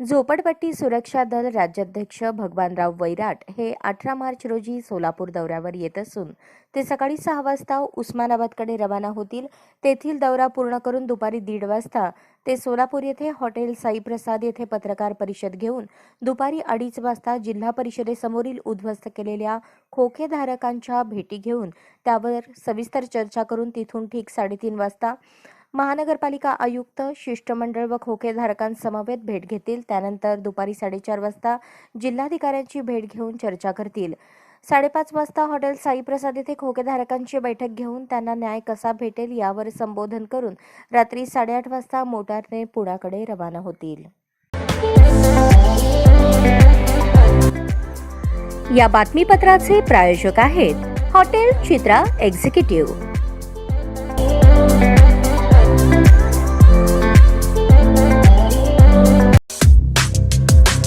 झोपडपट्टी सुरक्षा दल राज्याध्यक्ष भगवानराव वैराट हे अठरा मार्च रोजी सोलापूर दौऱ्यावर येत असून ते सकाळी सहा वाजता उस्मानाबादकडे रवाना होतील. तेथील दौरा पूर्ण करून दुपारी दीड वाजता ते सोलापूर येथे हॉटेल साईप्रसाद येथे पत्रकार परिषद घेऊन दुपारी अडीच वाजता जिल्हा परिषदेसमोरील उद्ध्वस्त केलेल्या खोखेधारकांच्या भेटी घेऊन त्यावर सविस्तर चर्चा करून तिथून ठीक साडेतीन वाजता महानगरपालिका आयुक्त शिष्टमंडळ व खोकेधारकांसमवेत भेट घेतील. त्यानंतर दुपारी साडेचार वाजता जिल्हाधिकाऱ्यांची भेट घेऊन चर्चा करतील. साडेपाच वाजता हॉटेल साईप्रसाद येथे खोकेधारकांची बैठक घेऊन त्यांना न्याय कसा भेटेल यावर संबोधन करून रात्री साडेआठ वाजता मोटारने पुण्याकडे रवाना होतील. या बातमीपत्राचे प्रायोजक आहेत हॉटेल चित्रा एक्झिक्युटिव्ह.